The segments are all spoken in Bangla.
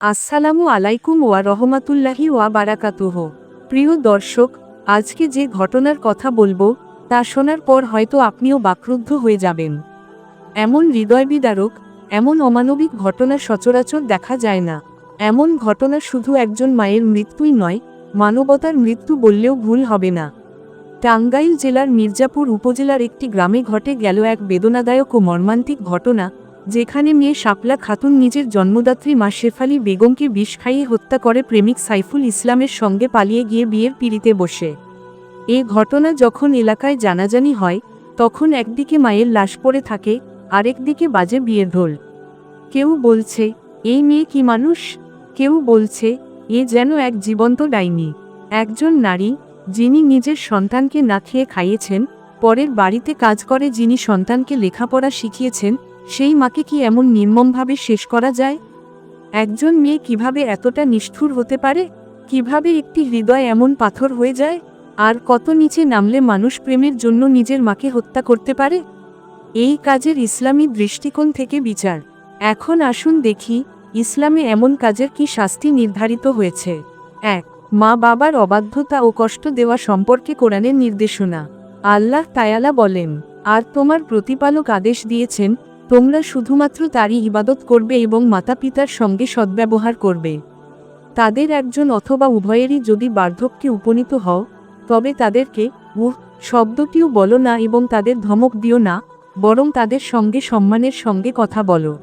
আসসালামু আলাইকুম ওয়া রহমাতুল্লাহি ওয়া বারাকাতুহ। প্রিয় দর্শক, আজকে যে ঘটনার কথা বলব, তা শোনার পর হয়তো আপনিও বাকরুদ্ধ হয়ে যাবেন। এমন হৃদয়বিদারক, এমন অমানবিক ঘটনা সচরাচর দেখা যায় না। এমন ঘটনা শুধু একজন মায়ের মৃত্যুই নয়, মানবতার মৃত্যু বললেও ভুল হবে না। টাঙ্গাইল জেলার মির্জাপুর উপজেলার একটি গ্রামে ঘটে গেল এক বেদনাদায়ক ও মর্মান্তিক ঘটনা যেখানে মেয়ে শাপলা খাতুন নিজের জন্মদাত্রী মা শেফালি বেগমকে বিষ খাইয়ে হত্যা করে প্রেমিক সাইফুল ইসলামের সঙ্গে পালিয়ে গিয়ে বিয়ের পিড়িতে বসে। এ ঘটনা যখন এলাকায় জানাজানি হয়, তখন একদিকে মায়ের লাশ পড়ে থাকে, আরেকদিকে বাজে বিয়ের ঢোল। কেউ বলছে, এই মেয়ে কি মানুষ? কেউ বলছে, এ যেন এক জীবন্ত ডাইনি। একজন নারী, যিনি নিজের সন্তানকে না খেয়ে খাইয়েছেন, পরের বাড়িতে কাজ করে যিনি সন্তানকে লেখাপড়া শিখিয়েছেন সেই মাকে কি এমন নির্মমভাবে শেষ করা যায়? একজন মেয়ে কীভাবে এতটা নিষ্ঠুর হতে পারে? কীভাবে একটি হৃদয় এমন পাথর হয়ে যায়? আর কত নিচে নামলে মানুষ প্রেমের জন্য নিজের মাকে হত্যা করতে পারে? এই কাজের ইসলামী দৃষ্টিকোণ থেকে বিচার। এখন আসুন দেখি, ইসলামে এমন কাজের কি শাস্তি নির্ধারিত হয়েছে? এক, মা বাবার অবাধ্যতা ও কষ্ট দেওয়া সম্পর্কে কোরআনের নির্দেশনা। আল্লাহ তায়ালা বলেন, আর তোমার প্রতিপালক আদেশ দিয়েছেন তোমরা শুধুমাত্র তারই ইবাদত করবে এবং মাতা পিতার সঙ্গে সদ্ব্যবহার করবে। তাদের একজন অথবা উভয়েরই যদি বার্ধক্যে উপনীত হও, তবে তাদেরকে, উহ, শব্দটিও বলো না এবং তাদের ধমক দিও না, বরং তাদের সঙ্গে সম্মানের সঙ্গে কথা বলো।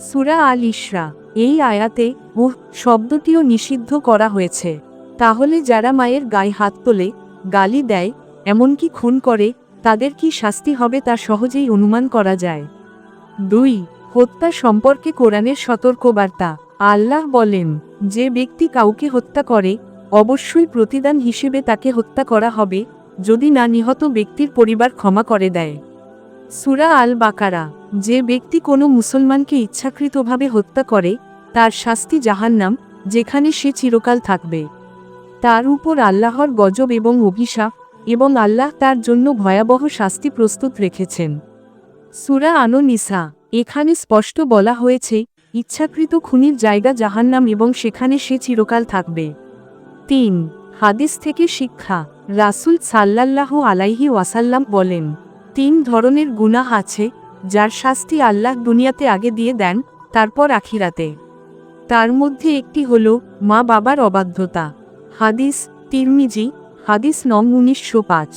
সুরা আল ইসরা এই আয়াতে, উহ, শব্দটিও নিষিদ্ধ করা হয়েছে। তাহলে যারা মায়ের গায়ে হাত তোলে, গালি দেয়, এমনকি খুন করে, তাদের কি শাস্তি হবে তা সহজেই অনুমান করা যায়। দুই, হত্যা সম্পর্কে কোরআনের সতর্কবার্তা। আল্লাহ বলেন, যে ব্যক্তি কাউকে হত্যা করে, অবশ্যই প্রতিদান হিসেবে তাকে হত্যা করা হবে, যদি না নিহত ব্যক্তির পরিবার ক্ষমা করে দেয়। সুরা আল বাকারা যে ব্যক্তি কোনো মুসলমানকে ইচ্ছাকৃতভাবে হত্যা করে, তার শাস্তি জাহান্নাম, যেখানে সে চিরকাল থাকবে। তার উপর আল্লাহর গজব এবং অভিশাপ, এবং আল্লাহ তার জন্য ভয়াবহ শাস্তি প্রস্তুত রেখেছেন। সুরা আনো নিসা এখানে স্পষ্ট বলা হয়েছে, ইচ্ছাকৃত খুনির জায়গা জাহান্নাম এবং সেখানে সে চিরকাল থাকবে। তিন, হাদিস থেকে শিক্ষা, রাসুল সাল্লাল্লাহু আলাইহি ওয়াসাল্লাম বলেন, তিন ধরনের গুনাহ আছে, যার শাস্তি আল্লাহ দুনিয়াতে আগে দিয়ে দেন, তারপর আখিরাতে। তার মধ্যে একটি হল মা বাবার অবাধ্যতা। হাদিস, তিরমিজি, হাদিস নং উনিশশো পাঁচ।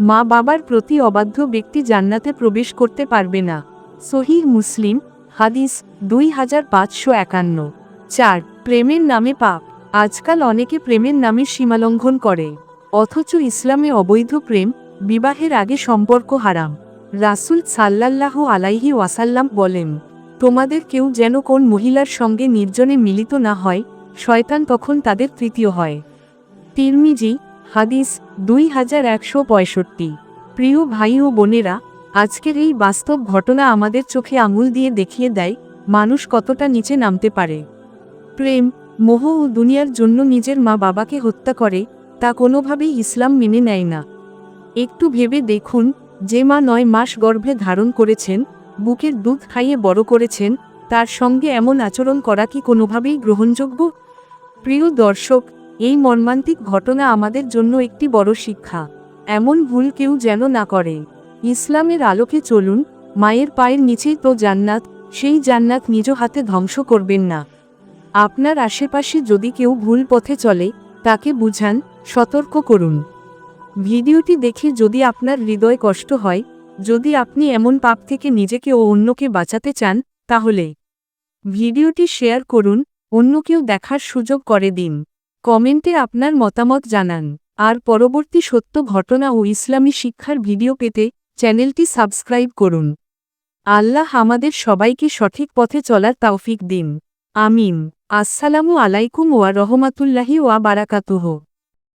মা বাবার প্রতি অবাধ্য ব্যক্তি জান্নাতে প্রবেশ করতে পারবে না। সহিহ মুসলিম, হাদিস দুই হাজার পাঁচশো একান্ন। চার, প্রেমের নামে পাপ। আজকাল অনেকে প্রেমের নামে সীমালঙ্ঘন করে। অথচ ইসলামে অবৈধ প্রেম, বিবাহের আগে সম্পর্ক হারাম। রাসুল সাল্লাল্লাহু আলাইহি ওয়াসাল্লাম বলেন, তোমাদের কেউ যেন কোন মহিলার সঙ্গে নির্জনে মিলিত না হয়, শয়তান তখন তাদের তৃতীয় হয়। তিরমিজি হাদিস দুই হাজার একশো পঁয়ষট্টি। প্রিয় ভাই ও বোনেরা, আজকের এই বাস্তব ঘটনা আমাদের চোখে আঙুল দিয়ে দেখিয়ে দেয় মানুষ কতটা নিচে নামতে পারে। প্রেম, মোহ ও দুনিয়ার জন্য নিজের মা বাবাকে হত্যা করে, তা কোনোভাবেই ইসলাম মেনে নেয় না। একটু ভেবে দেখুন, যে মা নয় মাস গর্ভে ধারণ করেছেন, বুকের দুধ খাইয়ে বড় করেছেন, তার সঙ্গে এমন আচরণ করা কি কোনোভাবেই গ্রহণযোগ্য? প্রিয় দর্শক এই মর্মান্তিক ঘটনা আমাদের জন্য একটি বড় শিক্ষা। এমন ভুল কেউ যেন না করে। ইসলামের আলোকে চলুন, মায়ের পায়ের নিচেই তো জান্নাত, সেই জান্নাত নিজ হাতে ধ্বংস করবেন না। আপনার আশেপাশে যদি কেউ ভুল পথে চলে, তাকে বুঝান, সতর্ক করুন। ভিডিওটি দেখে যদি আপনার হৃদয় কষ্ট হয়, যদি আপনি এমন পাপ থেকে নিজেকে ও অন্যকে বাঁচাতে চান, তাহলে ভিডিওটি শেয়ার করুন অন্য কেউ দেখার সুযোগ করে দিন। কমেন্টে আপনার মতামত জানান। আর পরবর্তী সত্য ঘটনা ও ইসলামী শিক্ষার ভিডিও পেতে চ্যানেলটি সাবস্ক্রাইব করুন। আল্লাহ আমাদের সবাইকে সঠিক পথে চলার তাওফিক দিন। আমিন। আসসালামু আলাইকুম ওয়া রহমাতুল্লাহি ওয়া বারাকাতুহ।